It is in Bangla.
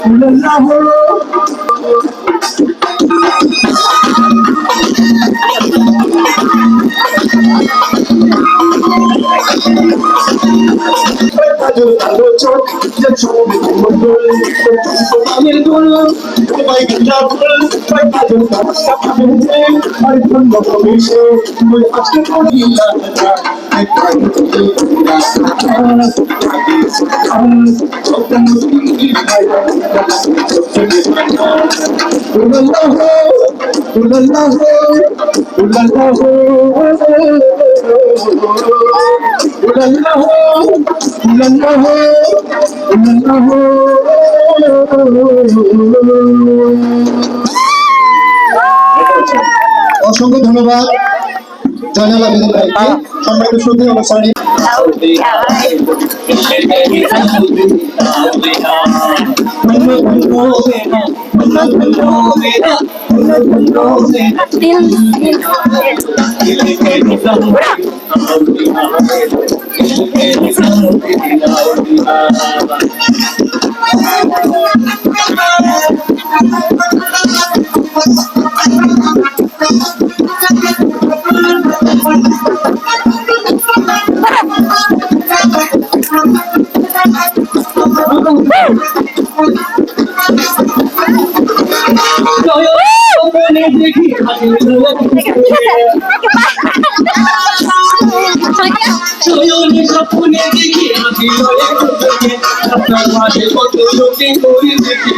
রাসূলুল্লাহ 나도 나도 저 그냥 좋은 건물 아닐 돌 그만 그냥 돌 빨리 나도 나도 하면 돼 빨리 좀 먹어보시 물 앞에 거리야 울랄라호 울랄라호 울랄라호 الله إلا الله إلا الله অসংখ্য ধন্যবাদ। জানাল আবেদন ভাইকে সম্মানিত সুন্দর আমার সরি দিল দিল দেখি চয়নে স্বপ্নে দেখি আমি আপনার মাঝে কত লোকে করে দেখি